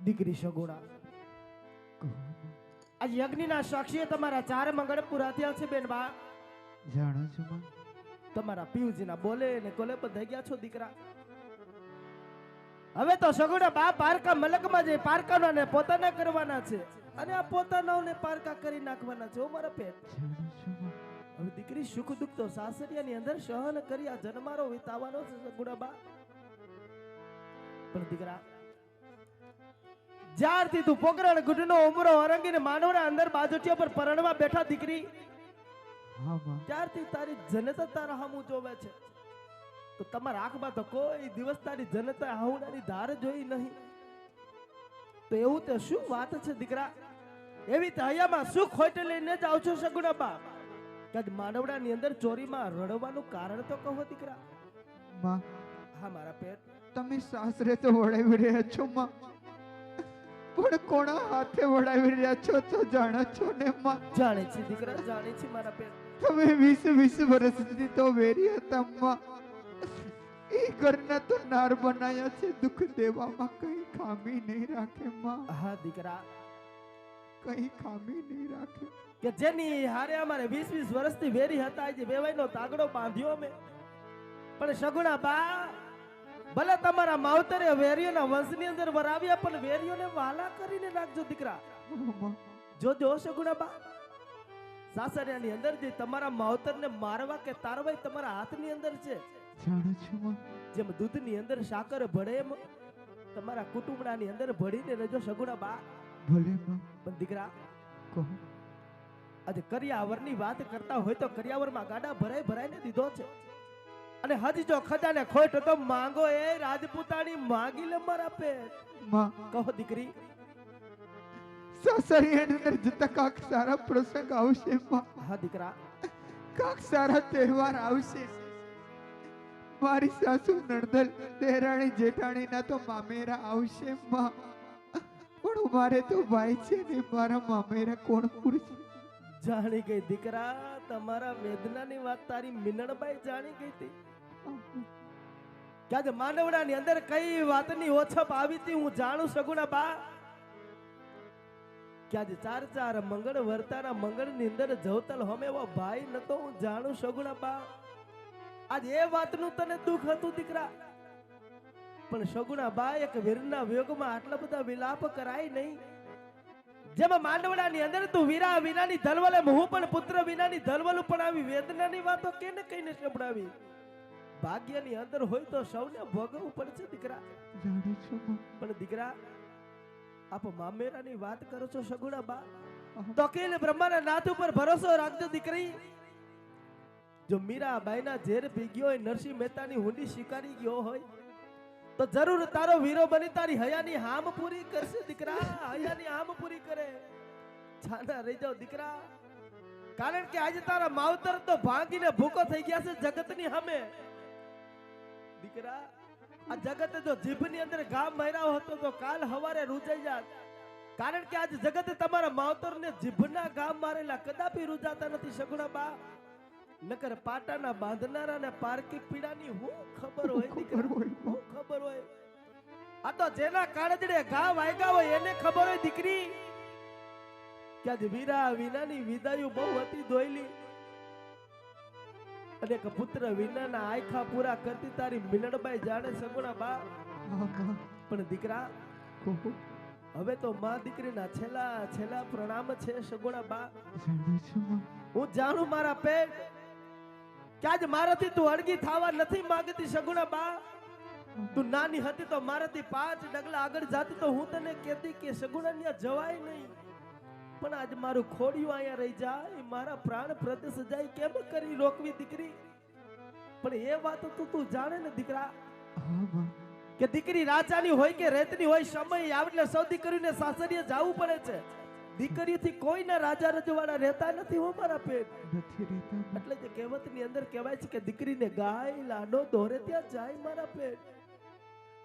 દીકરી સગુણા આ યજ્ઞના સાક્ષીએ તમારા ચાર મંગળ પૂરા થયા છે બેન બા. જાણો છો માં? તમારા પિયુજીના બોલે ને કોલે બધા ગયા છો દીકરા. હવે તો સગુણા બા પારકા મલકમાં જઈ પારકાનો ને પોતાના કરવાના છે. અને આ પોતાનાઓને પારકા કરી નાખવાના છે ઓ મારા પેટ હવે દીકરી સુખ દુઃખ તો સાસરિયાની અંદર સહન કરી આ જન્મારો વિતાવાનો છે સગુણા બા. પણ દીકરા જ્યારથી તું પોકરણ ગુટનો ઉમરો અરંગીને માનવના અંદર બાજુટિયા પર પરણવા બેઠા દીકરી ત્યારથી તારી જનતા તારા હામું જોવે છે. તો તમારા આંખમાં તો કોઈ દિવસ તારી જનતા હાઉડાની ધાર જોઈ નહીં. તો એવું તે શું વાત છે દીકરા? એવી તો હૈયામાં શું ખોટ લઈને જ આવશો સગુણા બા. કે આજ માનવડાની અંદર ચોરીમાં રડવાનું કારણ તો કહો દીકરા. માં હા મારા પેટ તમે સાસરે તો વળાવી રહ્યા છો માં. પણ કોણા હાથે વડાવી રહ્યા છો તો જાણો છો ને માં? જાણે છે દીકરા જાણે છે મારા પેટ તમે વીસ વીસ સુધી તો વેરી હતા માં. એ ઘરના તો નાર બનાયા છે દુઃખ દેવામાં કઈ ખામી નહીં રાખે માં. હા દીકરા. કઈ ખામી નહીં રાખે. કે જેની હારે અમારે વીસ વીસ વર્ષથી વેરી હતા આજે વેવાઈનો તાગડો બાંધ્યો અમે. પણ સગુણા બા ભલે તમારા માવતરે વેરીઓના વંશની અંદર વરાવ્યા પણ વેરીઓને વાલા કરીને નાખજો દીકરા. હા, માં જો જો સગુણા સાસરિયાની અંદર જે તમારા માવતરને મારવા કે તારવા તમારા હાથની અંદર છે. જેમ દૂધની અંદર સાકર ભળે એમ તમારા કુટુંબડાની અંદર ભળીને રહેજો સગુણા બા. ભલે પણ દીકરા કહો. આજે કરિયાવરની વાત કરતા હોય તો કરિયાવરમાં ગાડા ભરાય ભરાઈને દીધો છે. અને હજી જો ખજાને ખોટ તો માંગો એ રાજપૂતાણી માંગી લે મારા પે માં. કહો દીકરી. સાસરિયાની અંદર જતા કાક સારા પ્રસંગ આવશે માં. હા દીકરા. કાક સારા તહેવાર આવશે. મારી સાસુ નણદલ દેરાણી જેઠાણીના તો મામેરા આવશે માં. પણ મારે તો ભાઈ છે ને મારા મામેરા કોણ પૂરશે? જાણી ગઈ દીકરા. તમારા વેદનાની વાત તારી મિનણબાઈ જાણી ગઈ હતી. આજે માનવડાની અંદર કઈ વાતની ઓછપ આવી હતી હું જાણું સગુણા બા? આજે ચાર ચાર મંગળ વર્તાના મંગળની અંદર જવતલ હમે એવો ભાઈ નતો હું જાણું સગુણા બા? આજ એ વાતનું તને દુઃખ હતું દીકરા. પણ સગુણા બા, એક વીરના વેગમાં આટલા બધા વિલાપ કરાય નહીં. જેમાં માંડવડાની અંદર તું વીરા વિનાની ધલવલ, હું પણ પુત્ર વિનાની ધલવલ પણ આવી. વેદનાની વાતો કેને કહીને સંભળાવી? ભાગ્યની અંદર હોય તો સૌને ભોગવવું પડશે દીકરા. પણ દીકરા આપ મામેરાની વાત કરો છો સગુણા બા તો કેલ બ્રહ્માના નાથ ઉપર ભરોસો રાખજો દીકરી. જો મીરાબાઈના ઝેર પી ગયો હોય નરસિંહ મહેતાની હુંડી શિકારી ગયો હોય તો જરૂર તારો વીરો બની તારી હયાની હામ પૂરી કરશે દીકરા. હયાની હામ પૂરી કરે. છાના રહી જાઓ દીકરા. કારણ કે આજે તારા માવતર તો ભાંગીને ભૂકો થઈ ગયા છે જગતની સામે દીકરા આ જગત જો જીભની અંદર ગામ માર્યા હતો તો કાલ હવારે રૂજાઈ જાત. કારણ કે આજ જગત તમારા માવતરને જીભના ગામ મારેલા કદાપી રૂજાતા નથી સગુણા બા. નકર પાટાના બાંધનારા ને પારકી પીડાની હું ખબર હોય દીકરા? હું ખબર હોય. આ તો જેના કાળજડે ઘા વાગ્યા હોય એને ખબર હોય દીકરી. કે આજે વીરા વિનાની વિદાયું બહુ હતી દોયલી. અને એક પુત્ર વિનાના આખા પૂરા કરતી તારી મિલણબાઈ જાણે સગુણા બા. પણ દીકરા હવે તો માં દીકરીના છેલ્લા છેલ્લા પ્રણામ છે સગુણા બા. હું જાણું મારા પેટ. કે આજ મારાથી તું અડગી થવા નથી માંગતી સગુણા બા. તું નાની હતી તો મારાથી પાંચ ડગલા આગળ જાતી તો હું તને કહેતી કે સગુણા જવાય નહીં. પણ આજ મારું ખોડિયું અહીંયા રહી જાય મારા પ્રાણ પ્રદેશ જાય કેમ કરી રોકવી દીકરી? પણ એ વાત તો તું જાણે ને દીકરા. કે દીકરી રાજાની હોય કે રેતની હોય સમય આવે એટલે સૌ દીકરીને સાસરીએ જવું પડે છે. દીકરીથી કોઈના રાજા રજવાડા રહેતા નથી હો મારા પેટ નથી રહેતા. એટલે જે કહેવતની અંદર કહેવાય છે કે દીકરીને ગાય લાડો દોરે ત્યાં જાય મારા પેટ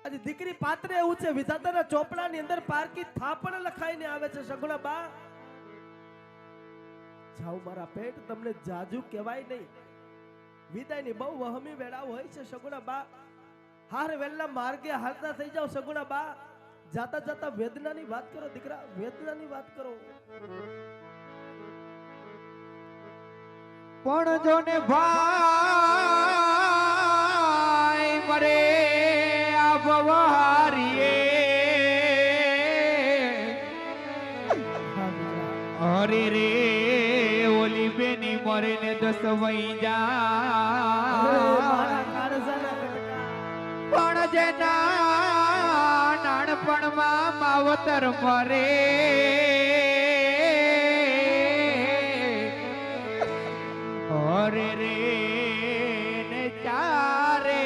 આજે દીકરી પાત્ર એવું છે વિધાતાના ચોપડાની અંદર પારકી થાપણ લખાઈને આવે છે સગુણા બા. જાઉં મારા પેટ તમને જાજુ કહેવાય નહીં. વિદાયની બહુ વહમી વેળા હોય છે સગુણા બા. હાર વેલના માર્ગે હાલતા થઈ જાવ સગુણા બા. જાતા જાતા વેદનાની વાત કરો દીકરા વેદનાની વાત કરો. પણ જોને ભા દિવસ વહી જા. પણ જેના નાનપણમાં માવતર મરે. હરે રે ને ચારે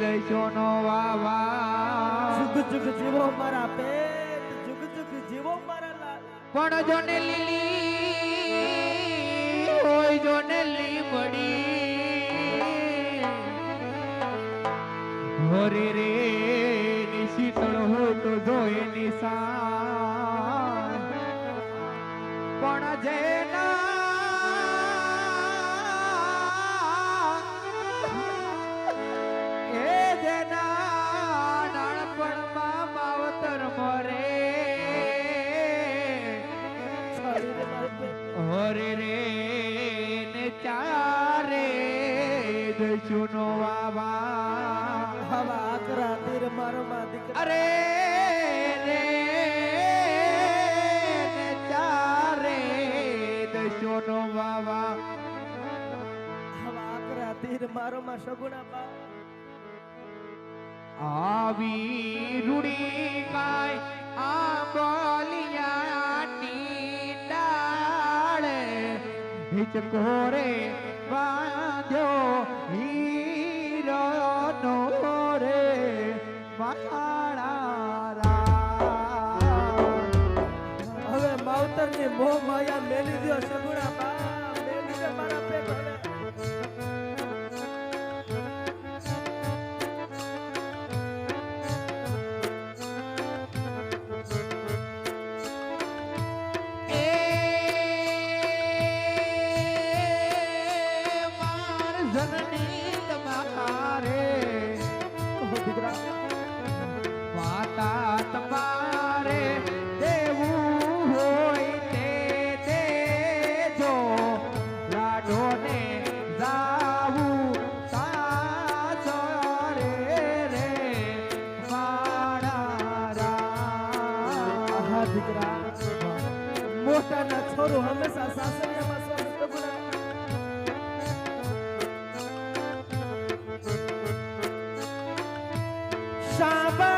દશોનો વાવા. જુગ જુગ જીવો મારા પેટ જુગ જુગ જીવો મારા પણ જોને લીલી પડી. હરે રે નિશીતણ હો જોઈ નિશા પણ જે अरे रे चारे दशोनो बाबा રાધીર મારો માં સગુણા આવી રૂડી ગાય આ બોલિયા ની ડાળે હિચકોરે બાંધ્યો હીરો નો રે બાંધ્યો તમને મોહ માયા મેલી દો સગુણા. Shabbat.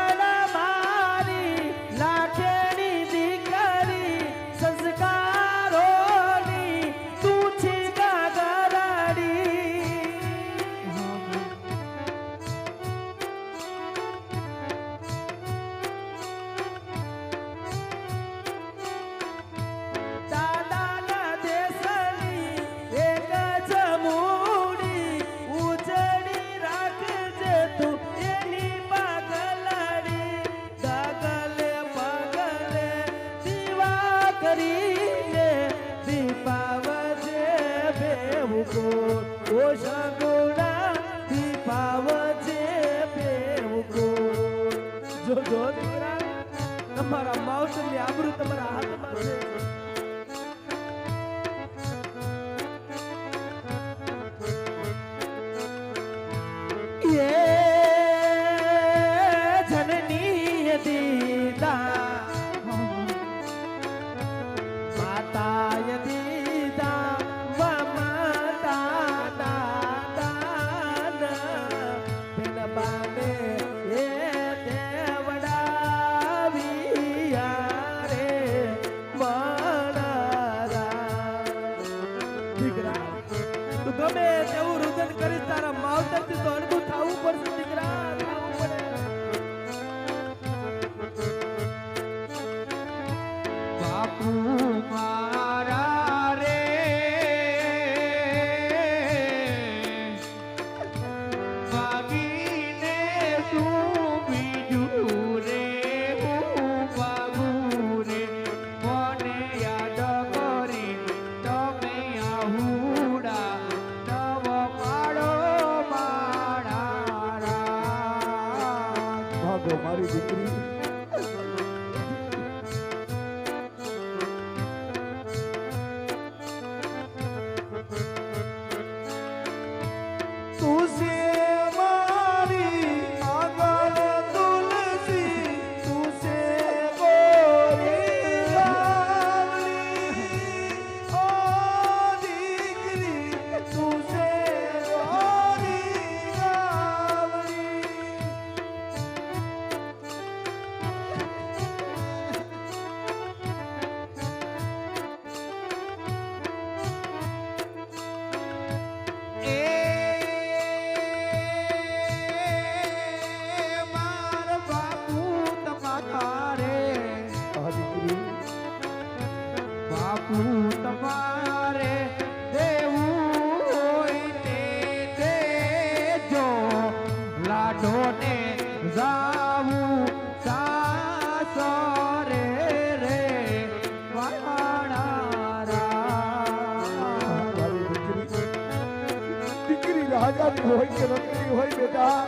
રાજાની હોય કે રંગની હોય બેટા.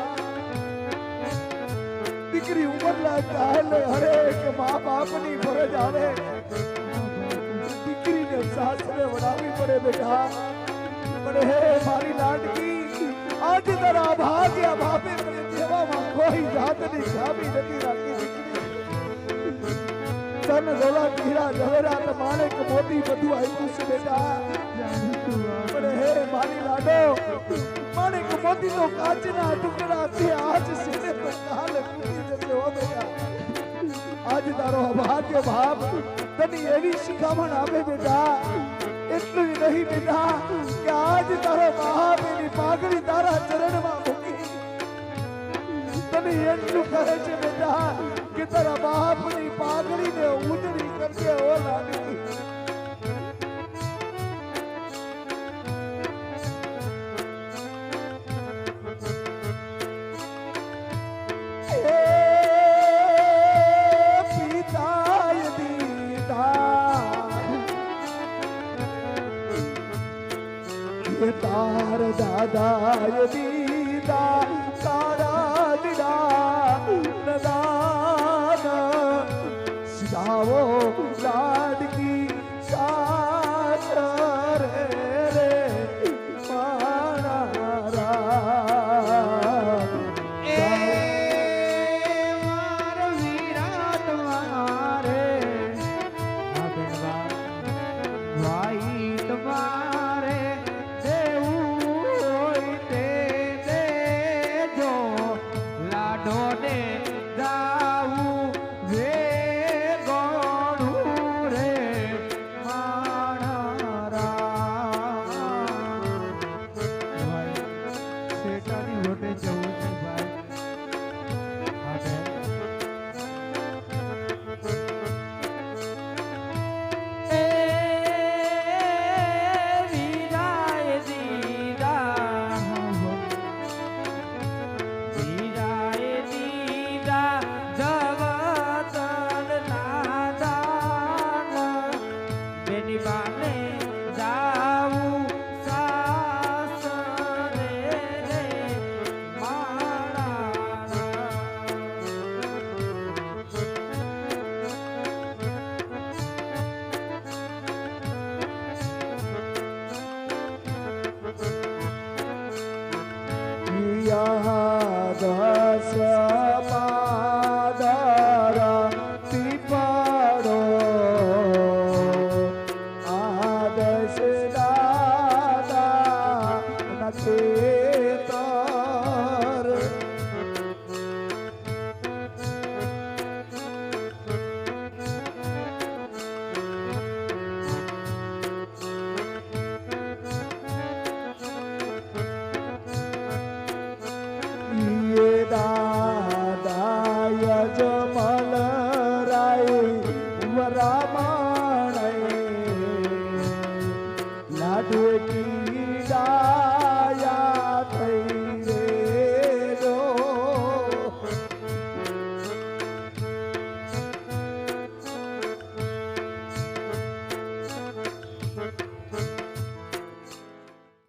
દીકરી ઉંમરના કાલે હરે કે મા બાપની ફરજ આવે. દીકરીને સાસરે વડાવી પડે બેટા. પણ હે મારી લાડકી આજ તારા ભાગ્યા ભાભે મને જેવામાં કોઈ જાતની ખામી નથી રાખી તન દોલત હીરા જવેરાત માણેક મોતી બધું આવ્યું છે બેટા. પણ હે મારી લાડો માણેક મોતી તો કાચના ટુકડા છે. આજ સિને તો કાલ આજ તારો અભાગ્ય બાપ તને એવી શિખામણ આપે બેટા. એટલું નહીં બેટા, કે આજ તારો બાપ એની પાઘડી તારા ચરણમાં મૂકી તને એટલું કહે છે બેટા, કે તારા બાપની પાઘડીને ઉજળી કરજે ઓ લાડી